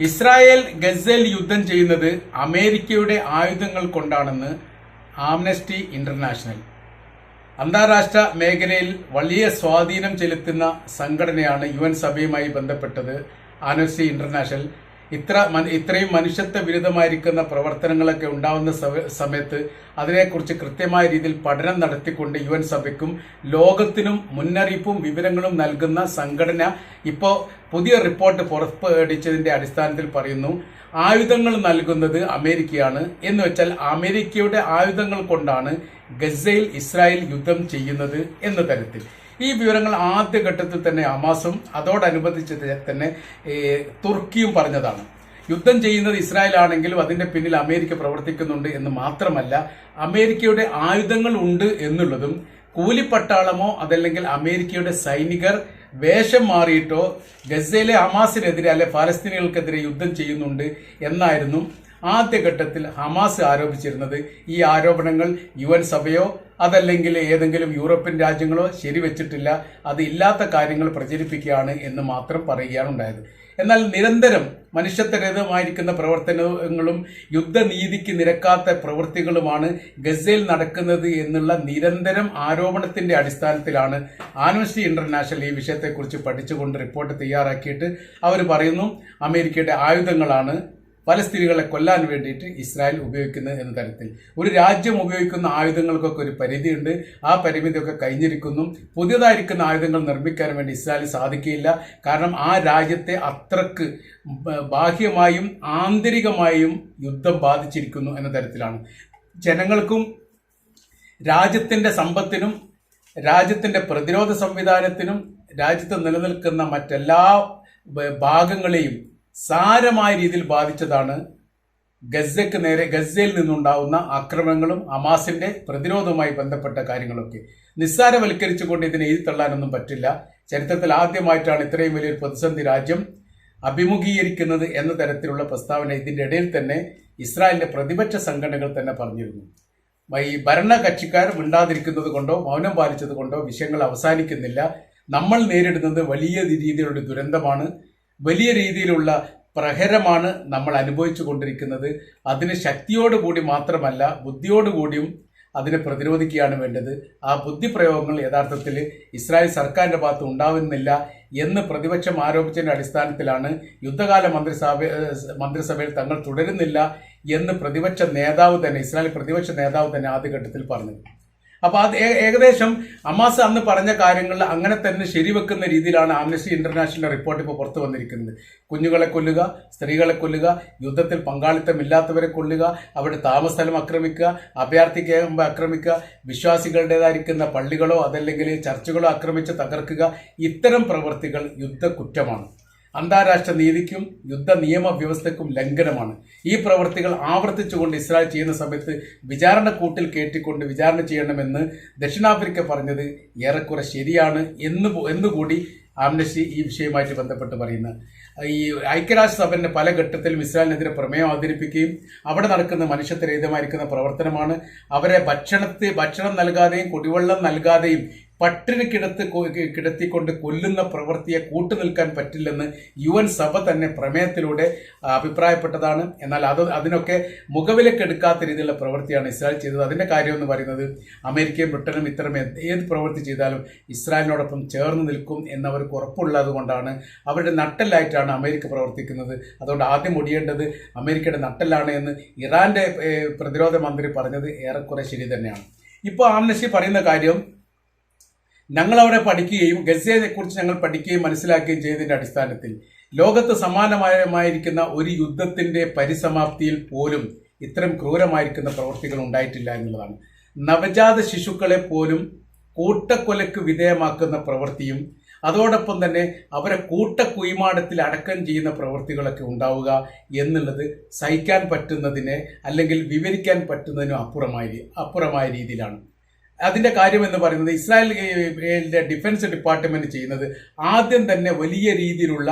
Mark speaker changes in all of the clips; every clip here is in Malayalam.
Speaker 1: ഇസ്രായേൽ ഗസൽ യുദ്ധം ചെയ്യുന്നത് അമേരിക്കയുടെ ആയുധങ്ങൾ കൊണ്ടാണെന്ന് ആംനസ്റ്റി ഇന്റർനാഷണൽ. അന്താരാഷ്ട്ര മേഖലയിൽ വലിയ സ്വാധീനം ചെലുത്തുന്ന സംഘടനയാണ് യു സഭയുമായി ബന്ധപ്പെട്ടത് ആംനസ്റ്റി ഇന്റർനാഷണൽ. ഇത്ര ഇത്രയും മനുഷ്യത്വ വിരുദ്ധമായിരിക്കുന്ന പ്രവർത്തനങ്ങളൊക്കെ ഉണ്ടാവുന്ന സമയത്ത് അതിനെക്കുറിച്ച് കൃത്യമായ രീതിയിൽ പഠനം നടത്തിക്കൊണ്ട് യു എൻ സഭയ്ക്കും ലോകത്തിനും മുന്നറിയിപ്പും വിവരങ്ങളും നൽകുന്ന സംഘടന ഇപ്പോൾ പുതിയ റിപ്പോർട്ട് പുറപ്പെടിച്ചതിന്റെ അടിസ്ഥാനത്തിൽ പറയുന്നു ആയുധങ്ങൾ നൽകുന്നത് അമേരിക്കയാണ്. എന്ന് വെച്ചാൽ അമേരിക്കയുടെ ആയുധങ്ങൾ കൊണ്ടാണ് ഗസയിൽ ഇസ്രായേൽ യുദ്ധം ചെയ്യുന്നത് എന്ന തരത്തിൽ. ഈ വിവരങ്ങൾ ആദ്യഘട്ടത്തിൽ തന്നെ ഹമാസും അതോടനുബന്ധിച്ച് തന്നെ തുർക്കിയും പറഞ്ഞതാണ്. യുദ്ധം ചെയ്യുന്നത് ഇസ്രായേൽ ആണെങ്കിലും അതിന്റെ പിന്നിൽ അമേരിക്ക പ്രവർത്തിക്കുന്നുണ്ട് എന്ന് മാത്രമല്ല അമേരിക്കയുടെ ആയുധങ്ങൾ ഉണ്ട് എന്നുള്ളതും കൂലിപ്പട്ടാളമോ അതല്ലെങ്കിൽ അമേരിക്കയുടെ സൈനികർ വേഷം മാറിയിട്ടോ ഗസയിലെ ഹമാസിനെതിരെ അല്ലെ ഫലസ്തീനികൾക്കെതിരെ യുദ്ധം ചെയ്യുന്നുണ്ട് എന്നായിരുന്നു ആദ്യഘട്ടത്തിൽ ഹമാസ് ആരോപിച്ചിരുന്നത്. ഈ ആരോപണങ്ങൾ യു എൻ സഭയോ അതല്ലെങ്കിൽ ഏതെങ്കിലും യൂറോപ്യൻ രാജ്യങ്ങളോ ശരിവെച്ചിട്ടില്ല. അത് ഇല്ലാത്ത കാര്യങ്ങൾ പ്രചരിപ്പിക്കുകയാണ് എന്ന് മാത്രം പറയുകയാണ് ഉണ്ടായത്. എന്നാൽ നിരന്തരം മനുഷ്യത്വരഹിതമായിരിക്കുന്ന പ്രവർത്തനങ്ങളും യുദ്ധനീതിക്ക് നിരക്കാത്ത പ്രവൃത്തികളുമാണ് ഗസയിൽ നടക്കുന്നത് എന്നുള്ള നിരന്തരം ആരോപണത്തിന്റെ അടിസ്ഥാനത്തിലാണ് ആനോസ്റ്റി ഇന്റർനാഷണൽ ഈ വിഷയത്തെക്കുറിച്ച് പഠിച്ചുകൊണ്ട് റിപ്പോർട്ട് തയ്യാറാക്കിയിട്ട് അവർ പറയുന്നു അമേരിക്കയുടെ ആയുധങ്ങളാണ് ഫലസ്തീനികളെ കൊല്ലാൻ വേണ്ടിയിട്ട് ഇസ്രായേൽ ഉപയോഗിക്കുന്നത് എന്ന തരത്തിൽ. ഒരു രാജ്യം ഉപയോഗിക്കുന്ന ആയുധങ്ങൾക്കൊക്കെ ഒരു പരിധിയുണ്ട്. ആ പരിമിതിയൊക്കെ കഴിഞ്ഞിരിക്കുന്നു. പുതിയതായിരിക്കുന്ന ആയുധങ്ങൾ നിർമ്മിക്കാൻ വേണ്ടി ഇസ്രായേൽ സാധിക്കില്ല കാരണം ആ രാജ്യത്തെ അത്രയ്ക്ക് ബാഹ്യമായും ആന്തരികമായും യുദ്ധം ബാധിച്ചിരിക്കുന്നു എന്ന തരത്തിലാണ്. ജനങ്ങൾക്കും രാജ്യത്തിന്റെ സമ്പത്തിനും രാജ്യത്തിന്റെ പ്രതിരോധ സംവിധാനത്തിനും രാജ്യത്ത് നിലനിൽക്കുന്ന മറ്റെല്ലാ ഭാഗങ്ങളെയും സാരമായ രീതിയിൽ ബാധിച്ചതാണ് ഗസയ്ക്ക് നേരെ ഗസയിൽ നിന്നുണ്ടാവുന്ന ആക്രമണങ്ങളും അമാസിന്റെ പ്രതിരോധവുമായി ബന്ധപ്പെട്ട കാര്യങ്ങളൊക്കെ. നിസ്സാരവൽക്കരിച്ചുകൊണ്ട് ഇതിനെ എഴുതിത്തള്ളാനൊന്നും പറ്റില്ല. ചരിത്രത്തിൽ ആദ്യമായിട്ടാണ് ഇത്രയും വലിയൊരു പ്രതിസന്ധി രാജ്യം അഭിമുഖീകരിക്കുന്നത് എന്ന തരത്തിലുള്ള പ്രസ്താവന ഇതിന്റെ ഇടയിൽ തന്നെ ഇസ്രായേലിന്റെ പ്രതിപക്ഷ സംഘടനകൾ തന്നെ പറഞ്ഞിരുന്നു. ഈ ഭരണകക്ഷിക്കാർ മിണ്ടാതിരിക്കുന്നത് കൊണ്ടോ മൗനം പാലിച്ചത് കൊണ്ടോ വിഷയങ്ങൾ അവസാനിക്കുന്നില്ല. നമ്മൾ നേരിടുന്നത് വലിയ രീതിയിലുള്ള ദുരന്തമാണ്. വലിയ രീതിയിലുള്ള പ്രഹരമാണ് നമ്മൾ അനുഭവിച്ചു കൊണ്ടിരിക്കുന്നത്. അതിന് ശക്തിയോടുകൂടി മാത്രമല്ല ബുദ്ധിയോടുകൂടിയും അതിനെ പ്രതിരോധിക്കുകയാണ് വേണ്ടത്. ആ ബുദ്ധി പ്രയോഗങ്ങൾ യഥാർത്ഥത്തിൽ ഇസ്രായേൽ സർക്കാരിന്റെ ഭാഗത്ത് ഉണ്ടാവുന്നില്ല എന്ന് പ്രതിപക്ഷം ആരോപിച്ചതിന്റെ അടിസ്ഥാനത്തിലാണ് യുദ്ധകാല മന്ത്രിസഭ മന്ത്രിസഭയിൽ തങ്ങൾ തുടരുന്നില്ല എന്ന് പ്രതിപക്ഷ നേതാവ് തന്നെ ഇസ്രായേൽ പ്രതിപക്ഷ നേതാവ് തന്നെ ആദ്യഘട്ടത്തിൽ പറഞ്ഞു അപ്പൊ അത് ഏകദേശം അമാസ് അന്ന് പറഞ്ഞ കാര്യങ്ങൾ അങ്ങനെ തന്നെ ശരിവെക്കുന്ന രീതിയിലാണ് ആംനസ്റ്റി ഇന്റർനാഷണൽ റിപ്പോർട്ട് ഇപ്പോൾ പുറത്തു വന്നിരിക്കുന്നത്. കുഞ്ഞുങ്ങളെ കൊല്ലുക സ്ത്രീകളെ കൊല്ലുക യുദ്ധത്തിൽ പങ്കാളിത്തമില്ലാത്തവരെ കൊല്ലുക അവരുടെ താമസസ്ഥലം ആക്രമിക്കുക അഭയാർത്ഥി ക്യാമ്പ് ആക്രമിക്കുക വിശ്വാസികളുടേതായിരിക്കുന്ന പള്ളികളോ അതല്ലെങ്കിൽ ചർച്ചുകളോ ആക്രമിച്ച് തകർക്കുക ഇത്തരം പ്രവൃത്തികൾ യുദ്ധക്കുറ്റമാണ്. അന്താരാഷ്ട്ര നീതിക്കും യുദ്ധ നിയമ വ്യവസ്ഥയ്ക്കും ലംഘനമാണ്. ഈ പ്രവൃത്തികൾ ആവർത്തിച്ചുകൊണ്ട് ഇസ്രായേൽ ചെയ്യുന്ന സമയത്ത് വിചാരണ കൂട്ടിൽ കേട്ടിക്കൊണ്ട് വിചാരണ ചെയ്യണമെന്ന് ദക്ഷിണാഫ്രിക്ക പറഞ്ഞത് ഏറെക്കുറെ ശരിയാണ് എന്ന് എന്നുകൂടി ആംനസ്റ്റി ഈ വിഷയവുമായിട്ട് ബന്ധപ്പെട്ട് പറയുന്നത് ഈ ഐക്യരാഷ്ട്രസഭന്റെ പല ഘട്ടത്തിലും ഇസ്രായേലിനെതിരെ പ്രമേയം അവതരിപ്പിക്കുകയും അവിടെ നടക്കുന്ന മനുഷ്യത്വരഹിതമായിരിക്കുന്ന പ്രവർത്തനമാണ്. അവരെ ഭക്ഷണത്തെ ഭക്ഷണം നൽകാതെയും കുടിവെള്ളം നൽകാതെയും പട്ടിണി കിടത്ത് കിടത്തിക്കൊണ്ട് കൊല്ലുന്ന പ്രവൃത്തിയെ കൂട്ടുനിൽക്കാൻ പറ്റില്ലെന്ന് യു എൻ സഭ തന്നെ പ്രമേയത്തിലൂടെ അഭിപ്രായപ്പെട്ടതാണ്. എന്നാൽ അത് അതിനൊക്കെ മുഖവിലക്കെടുക്കാത്ത രീതിയിലുള്ള പ്രവൃത്തിയാണ് ഇസ്രായേൽ ചെയ്തത്. അതിന്റെ കാര്യം എന്ന് പറയുന്നത് അമേരിക്കയും ബ്രിട്ടനും ഇത്തരം ഏത് പ്രവൃത്തി ചെയ്താലും ഇസ്രായേലിനോടൊപ്പം ചേർന്ന് നിൽക്കും എന്നവർക്ക് ഉറപ്പുള്ളത് കൊണ്ടാണ് അവരുടെ നട്ടലായിട്ടാണ് അമേരിക്ക പ്രവർത്തിക്കുന്നത്. അതുകൊണ്ട് ആദ്യം ഒടിയേണ്ടത് അമേരിക്കയുടെ നട്ടലാണ് എന്ന് ഇറാന്റെ പ്രതിരോധ മന്ത്രി പറഞ്ഞത് ഏറെക്കുറെ ശരി തന്നെയാണ്. ഇപ്പോൾ ആംനശി പറയുന്ന കാര്യം ഞങ്ങൾ അവിടെ പഠിക്കുകയും ഗസയെ കുറിച്ച് ഞങ്ങൾ പഠിക്കുകയും മനസ്സിലാക്കുകയും ചെയ്തതിന്റെ അടിസ്ഥാനത്തിൽ ലോകത്ത് സമാനമായിരിക്കുന്ന ഒരു യുദ്ധത്തിന്റെ പരിസമാപ്തിയിൽ പോലും ഇത്തരം ക്രൂരമായിരിക്കുന്ന പ്രവൃത്തികൾ ഉണ്ടായിട്ടില്ല എന്നുള്ളതാണ്. നവജാത ശിശുക്കളെ പോലും കൂട്ടക്കൊലക്ക് വിധേയമാക്കുന്ന പ്രവൃത്തിയും അതോടൊപ്പം തന്നെ അവരെ കൂട്ടക്കുയിമാടത്തിൽ അടക്കം ചെയ്യുന്ന പ്രവൃത്തികളൊക്കെ ഉണ്ടാവുക എന്നുള്ളത് സഹിക്കാൻ പറ്റുന്നതിനെ അല്ലെങ്കിൽ വിവരിക്കാൻ പറ്റുന്നതിനും അപ്പുറമായി അപ്പുറമായ രീതിയിലാണ്. അതിന്റെ കാര്യം എന്ന് പറയുന്നത് ഇസ്രായേലിന്റെ ഡിഫൻസ് ഡിപ്പാർട്ട്മെന്റ് ചെയ്യുന്നത് ആദ്യം തന്നെ വലിയ രീതിയിലുള്ള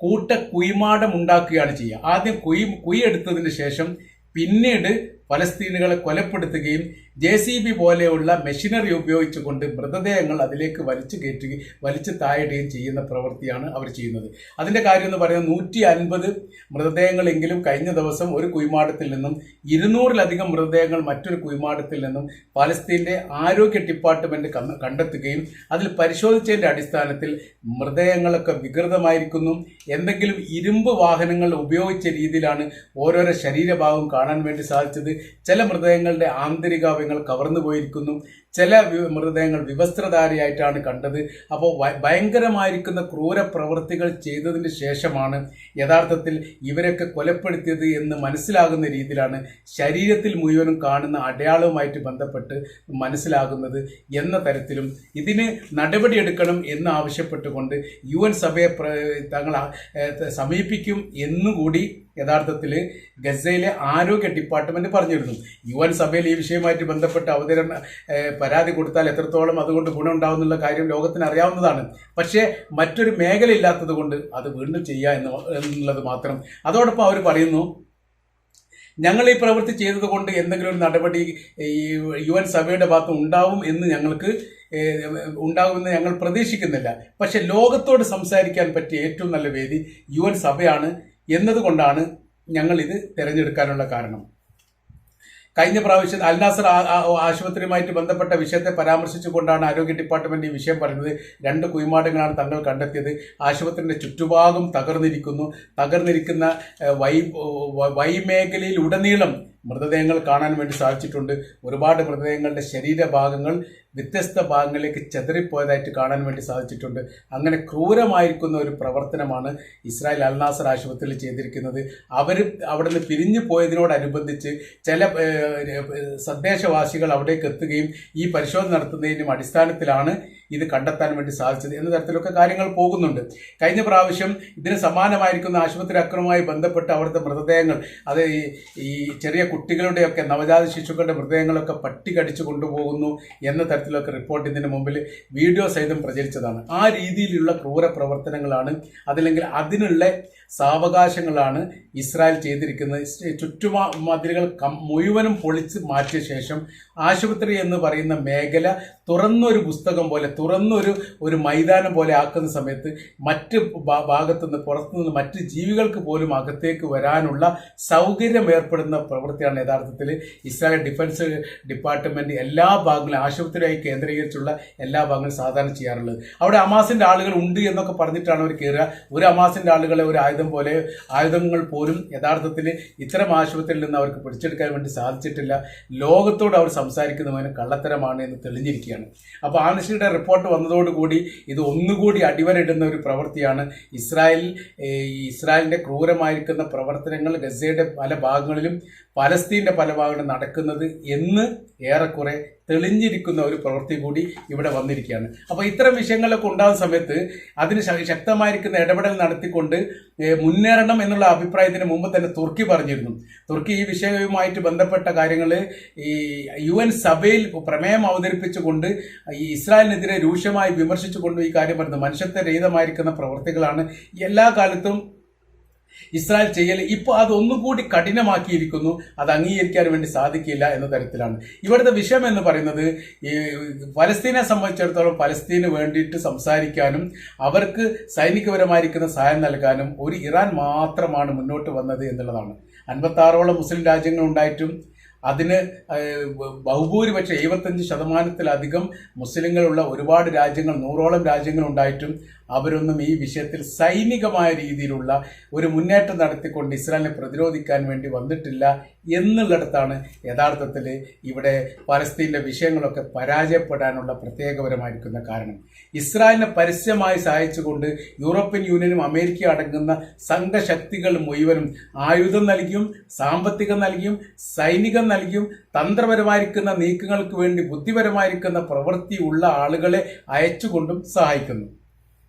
Speaker 1: കൂട്ട കുയിമാടം ഉണ്ടാക്കുകയാണ് ചെയ്യുക. ആദ്യം കുയി കുയി എടുത്തതിന് ശേഷം പിന്നീട് ഫലസ്തീനുകളെ കൊലപ്പെടുത്തുകയും ജെ സി ബി പോലെയുള്ള മെഷീനറി ഉപയോഗിച്ചുകൊണ്ട് മൃതദേഹങ്ങൾ അതിലേക്ക് വലിച്ചു കയറ്റുകയും വലിച്ചു താഴിടുകയും ചെയ്യുന്ന പ്രവൃത്തിയാണ് അവർ ചെയ്യുന്നത്. അതിന്റെ കാര്യം എന്ന് പറയുന്നത് നൂറ്റി അൻപത് മൃതദേഹങ്ങളെങ്കിലും കഴിഞ്ഞ ദിവസം ഒരു കുയ്മാടത്തിൽ നിന്നും ഇരുന്നൂറിലധികം മൃതദേഹങ്ങൾ മറ്റൊരു കുയ്മാടത്തിൽ നിന്നും ഫലസ്തീന്റെ ആരോഗ്യ ഡിപ്പാർട്ട്മെന്റ് കണ്ടെത്തുകയും അതിൽ പരിശോധിച്ചതിന്റെ അടിസ്ഥാനത്തിൽ മൃതദേഹങ്ങളൊക്കെ വികൃതമായിരിക്കുന്നു. എന്തെങ്കിലും ഇരുമ്പ് വാഹനങ്ങൾ ഉപയോഗിച്ച രീതിയിലാണ് ഓരോരോ ശരീരഭാഗം കാണാൻ വേണ്ടി സാധിച്ചത്. ചില മൃതദേഹങ്ങളുടെ ആന്തരികാവയങ്ങൾ കവർന്നു പോയിരിക്കുന്നു ചില മൃതദേഹങ്ങൾ വിവസ്ത്രധാരിയായിട്ടാണ് കണ്ടത്. അപ്പോൾ ഭയങ്കരമായിരിക്കുന്ന ക്രൂര പ്രവൃത്തികൾ ചെയ്തതിന് ശേഷമാണ് യഥാർത്ഥത്തിൽ ഇവരൊക്കെ കൊലപ്പെടുത്തിയത് എന്ന് മനസ്സിലാകുന്ന രീതിയിലാണ് ശരീരത്തിൽ മുഴുവനും കാണുന്ന അടയാളവുമായിട്ട് ബന്ധപ്പെട്ട് മനസ്സിലാകുന്നത് എന്ന തരത്തിലും ഇതിന് നടപടിയെടുക്കണം എന്ന് ആവശ്യപ്പെട്ടുകൊണ്ട് യു എൻ സഭയെ തങ്ങൾ സമീപിക്കും എന്നുകൂടി യഥാർത്ഥത്തിൽ ഗസയിലെ ആരോഗ്യ ഡിപ്പാർട്ട്മെന്റ് പറഞ്ഞിരുന്നു. യു എൻ സഭയിൽ ഈ വിഷയവുമായിട്ട് ബന്ധപ്പെട്ട് അവതരണ പരാതി കൊടുത്താൽ എത്രത്തോളം അതുകൊണ്ട് ഗുണമുണ്ടാവുന്നുള്ള കാര്യം ലോകത്തിന് അറിയാവുന്നതാണ്. പക്ഷേ മറ്റൊരു മേഖല ഇല്ലാത്തത് കൊണ്ട് അത് വീണ്ടും ചെയ്യുക എന്ന് എന്നുള്ളത് മാത്രം. അതോടൊപ്പം അവർ പറയുന്നു ഞങ്ങൾ ഈ പ്രവൃത്തി ചെയ്തത് കൊണ്ട് എന്തെങ്കിലും ഒരു നടപടി ഈ യു എൻ സഭയുടെ ഭാഗത്ത് ഉണ്ടാവും എന്ന് ഞങ്ങൾക്ക് ഉണ്ടാകുമെന്ന് ഞങ്ങൾ പ്രതീക്ഷിക്കുന്നില്ല. പക്ഷെ ലോകത്തോട് സംസാരിക്കാൻ പറ്റിയ ഏറ്റവും നല്ല വേദി യു എൻ സഭയാണ് എന്നതുകൊണ്ടാണ് ഞങ്ങൾ ഇത് തിരഞ്ഞെടുക്കാനുള്ള കാരണം. കഴിഞ്ഞ പ്രാവശ്യം അൽനാസർ ആശുപത്രിയുമായിട്ട് ബന്ധപ്പെട്ട വിഷയത്തെ പരാമർശിച്ചുകൊണ്ടാണ് ആരോഗ്യ ഡിപ്പാർട്ട്മെന്റ് ഈ വിഷയം പറയുന്നത് രണ്ട് കുയിമാടങ്ങളാണ് തങ്ങൾ കണ്ടെത്തിയത്. ആശുപത്രിയുടെ ചുറ്റുഭാഗം തകർന്നിരിക്കുന്നു. തകർന്നിരിക്കുന്ന വ- വൈമേഖലയിൽ ഉടനീളം മൃതദേഹങ്ങൾ കാണാൻ വേണ്ടി സാധിച്ചിട്ടുണ്ട്. ഒരുപാട് മൃതദേഹങ്ങളുടെ ശരീരഭാഗങ്ങൾ വ്യത്യസ്ത ഭാഗങ്ങളിലേക്ക് ചെതറിപ്പോയതായിട്ട് കാണാൻ വേണ്ടി സാധിച്ചിട്ടുണ്ട്. അങ്ങനെ ക്രൂരമായിരിക്കുന്ന ഒരു പ്രവർത്തനമാണ് ഇസ്രായേൽ അൽനാസർ ആശുപത്രിയിൽ ചെയ്തിരിക്കുന്നത്. അവർ അവിടെ നിന്ന് പിരിഞ്ഞു പോയതിനോടനുബന്ധിച്ച് ചില സന്ദേശവാസികൾ അവിടേക്ക് എത്തുകയും ഈ പരിശോധന നടത്തുന്നതിനും അടിസ്ഥാനത്തിലാണ് ഇത് കണ്ടെത്താൻ വേണ്ടി സാധിച്ചത് എന്ന തരത്തിലൊക്കെ കാര്യങ്ങൾ പോകുന്നുണ്ട്. കഴിഞ്ഞ പ്രാവശ്യം ഇതിന് സമാനമായിരിക്കുന്ന ആശുപത്രി അക്രമവുമായി ബന്ധപ്പെട്ട് അവിടുത്തെ മൃതദേഹങ്ങൾ അത് ഈ ചെറിയ കുട്ടികളുടെയൊക്കെ നവജാത ശിശുക്കളുടെ മൃതദേഹങ്ങളൊക്കെ പട്ടി കടിച്ചു കൊണ്ടുപോകുന്നു എന്ന തരത്തിലൊക്കെ റിപ്പോർട്ട് ഇതിന് മുമ്പിൽ വീഡിയോ സഹിതം പ്രചരിച്ചതാണ്. ആ രീതിയിലുള്ള ക്രൂര പ്രവർത്തനങ്ങളാണ് അതല്ലെങ്കിൽ അതിനുള്ള സാവകാശങ്ങളാണ് ഇസ്രായേൽ ചെയ്തിരിക്കുന്നത്. ഇസ് ചുറ്റുമാ മതിലുകൾ കം- മുഴുവനും പൊളിച്ച് മാറ്റിയ ശേഷം ആശുപത്രി എന്ന് പറയുന്ന മേഖല തുറന്നൊരു പുസ്തകം പോലെ തുറന്നൊരു ഒരു മൈതാനം പോലെ ആക്കുന്ന സമയത്ത് മറ്റ് ഭാഗത്തുനിന്ന് പുറത്തുനിന്ന് മറ്റ് ജീവികൾക്ക് പോലും അകത്തേക്ക് വരാനുള്ള സൗകര്യം ഏർപ്പെടുന്ന പ്രവൃത്തിയാണ് യഥാർത്ഥത്തിൽ ഇസ്രായേൽ ഡിഫൻസ് ഡിപ്പാർട്ട്മെന്റ് എല്ലാ ഭാഗങ്ങളും ആശുപത്രിയായി കേന്ദ്രീകരിച്ചുള്ള എല്ലാ ഭാഗങ്ങളും സാധാരണ ചെയ്യാറുള്ളത്. അവിടെ അമാസിന്റെ ആളുകൾ ഉണ്ട് എന്നൊക്കെ പറഞ്ഞിട്ടാണ് അവർ കയറുക ഒരു അമാസിന്റെ ആളുകളെ ഒരു ആയുധം പോലെ ആയുധങ്ങൾ പോലും യഥാർത്ഥത്തിൽ ഇത്തരം ആശുപത്രിയിൽ നിന്ന് അവർക്ക് പിടിച്ചെടുക്കാൻ വേണ്ടി സാധിച്ചിട്ടില്ല. ലോകത്തോട് അവർ സംസാരിക്കുന്നതിന് കള്ളത്തരമാണ് എന്ന് തെളിഞ്ഞിരിക്കുകയാണ്. അപ്പോൾ ആനശിയുടെ റിപ്പോർട്ട് വന്നതോടുകൂടി ഇത് ഒന്നുകൂടി അടിവരയിടുന്ന ഒരു പ്രവൃത്തിയാണ് ഇസ്രായേൽ ഇസ്രായേലിന്റെ ക്രൂരമായിരിക്കുന്ന പ്രവർത്തനങ്ങൾ ഗസയുടെ പല ഭാഗങ്ങളിലും പലസ്തീന്റെ പല ഭാഗങ്ങളും നടക്കുന്നത് എന്ന് ഏറെക്കുറെ തെളിഞ്ഞിരിക്കുന്ന ഒരു പ്രവൃത്തി കൂടി ഇവിടെ വന്നിരിക്കുകയാണ്. അപ്പോൾ ഇത്തരം വിഷയങ്ങളൊക്കെ ഉണ്ടാകുന്ന സമയത്ത് അതിന് ശക്തമായിരിക്കുന്ന ഇടപെടൽ നടത്തിക്കൊണ്ട് മുന്നേറണം എന്നുള്ള അഭിപ്രായത്തിന് മുമ്പ് തന്നെ തുർക്കി പറഞ്ഞിരുന്നു. തുർക്കി ഈ വിഷയവുമായിട്ട് ബന്ധപ്പെട്ട കാര്യങ്ങൾ ഈ യു എൻ സഭയിൽ പ്രമേയം അവതരിപ്പിച്ചുകൊണ്ട് ഈ ഇസ്രായേലിനെതിരെ രൂക്ഷമായി വിമർശിച്ചുകൊണ്ട് ഈ കാര്യം പറയുന്നത് മനുഷ്യത്വരഹിതമായിരിക്കുന്ന പ്രവൃത്തികളാണ് എല്ലാ കാലത്തും ഇസ്രായേൽ ചെയ്യൽ ഇപ്പോൾ അതൊന്നുകൂടി കഠിനമാക്കിയിരിക്കുന്നു. അത് അംഗീകരിക്കാൻ വേണ്ടി സാധിക്കില്ല എന്ന തരത്തിലാണ്. ഇവിടുത്തെ വിഷയം എന്ന് പറയുന്നത് ഈ പലസ്തീനെ സംബന്ധിച്ചിടത്തോളം പലസ്തീന് വേണ്ടിയിട്ട് സംസാരിക്കാനും അവർക്ക് സൈനികപരമായിരിക്കുന്ന സഹായം നൽകാനും ഒരു ഇറാൻ മാത്രമാണ് മുന്നോട്ട് വന്നത് എന്നുള്ളതാണ്. അൻപത്താറോളം മുസ്ലിം രാജ്യങ്ങൾ ഉണ്ടായിട്ടും അതിന് ബഹുഭൂരിപക്ഷം എഴുപത്തഞ്ച് ശതമാനത്തിലധികം മുസ്ലിങ്ങളുള്ള ഒരുപാട് രാജ്യങ്ങൾ നൂറോളം രാജ്യങ്ങൾ ഉണ്ടായിട്ടും അവരൊന്നും ഈ വിഷയത്തിൽ സൈനികമായ രീതിയിലുള്ള ഒരു മുന്നേറ്റം നടത്തിക്കൊണ്ട് ഇസ്രായേലിനെ പ്രതിരോധിക്കാൻ വേണ്ടി വന്നിട്ടില്ല എന്നുള്ളിടത്താണ് യഥാർത്ഥത്തിൽ ഇവിടെ പലസ്തീന്റെ വിഷയങ്ങളൊക്കെ പരാജയപ്പെടാനുള്ള പ്രത്യേകപരമായിരിക്കുന്ന കാരണം. ഇസ്രായേലിനെ പരസ്യമായി സഹായിച്ചുകൊണ്ട് യൂറോപ്യൻ യൂണിയനും അമേരിക്ക അടങ്ങുന്ന സംഘശക്തികൾ മുഴുവനും ആയുധം നൽകിയും സാമ്പത്തികം നൽകിയും സൈനികം നൽകിയും തന്ത്രപരമായിരിക്കുന്ന നീക്കങ്ങൾക്ക് വേണ്ടി ബുദ്ധിപരമായിരിക്കുന്ന പ്രവൃത്തി ഉള്ള ആളുകളെ അയച്ചുകൊണ്ടും സഹായിക്കുന്നു.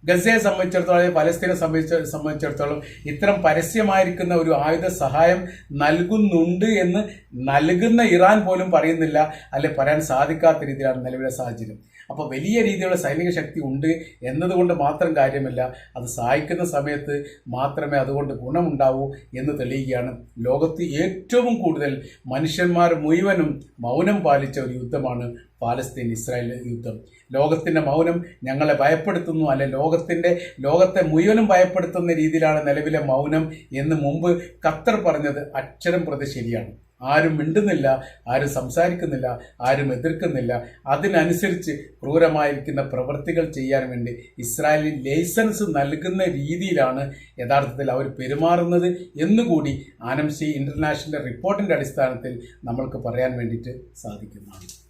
Speaker 1: ഗസയെ സംബന്ധിച്ചിടത്തോളം പലസ്തീനെ സംബന്ധിച്ച സംബന്ധിച്ചിടത്തോളം ഇത്തരം പരസ്യമായിരിക്കുന്ന ഒരു ആയുധ സഹായം നൽകുന്നുണ്ട് എന്ന് നൽകുന്ന ഇറാൻ പോലും പറയുന്നില്ല അല്ലെ പറയാൻ സാധിക്കാത്ത രീതിയിലാണ് നിലവിലെ സാഹചര്യം. അപ്പോൾ വലിയ രീതിയിലുള്ള സൈനിക ശക്തി ഉണ്ട് എന്നതുകൊണ്ട് മാത്രം കാര്യമില്ല അത് സഹായിക്കുന്ന സമയത്ത് മാത്രമേ അതുകൊണ്ട് ഗുണമുണ്ടാവൂ എന്ന് തെളിയുകയാണ് ലോകത്ത് ഏറ്റവും കൂടുതൽ മനുഷ്യന്മാർ മുഴുവനും മൗനം പാലിച്ച ഒരു യുദ്ധമാണ് പാലസ്തീൻ ഇസ്രായേൽ യുദ്ധം. ലോകത്തിന്റെ മൗനം ഞങ്ങളെ ഭയപ്പെടുത്തുന്നു. അല്ലെ ലോകത്തിന്റെ ലോകത്തെ മുഴുവനും ഭയപ്പെടുത്തുന്ന രീതിയിലാണ് നിലവിലെ മൗനം എന്ന് മുമ്പ് ഖത്തർ പറഞ്ഞത്. അക്ഷരം പ്രതി ശരിയാണ്. ആരും മിണ്ടുന്നില്ല ആരും സംസാരിക്കുന്നില്ല ആരും എതിർക്കുന്നില്ല. അതിനനുസരിച്ച് ക്രൂരമായിരിക്കുന്ന പ്രവൃത്തികൾ ചെയ്യാൻ വേണ്ടി ഇസ്രായേലിൽ ലൈസൻസ് നൽകുന്ന രീതിയിലാണ് യഥാർത്ഥത്തിൽ അവർ പെരുമാറുന്നത് എന്നുകൂടി ആനംസി ഇന്റർനാഷണൽ റിപ്പോർട്ടിന്റെ അടിസ്ഥാനത്തിൽ നമ്മൾക്ക് പറയാൻ വേണ്ടിയിട്ട് സാധിക്കുന്നതാണ്.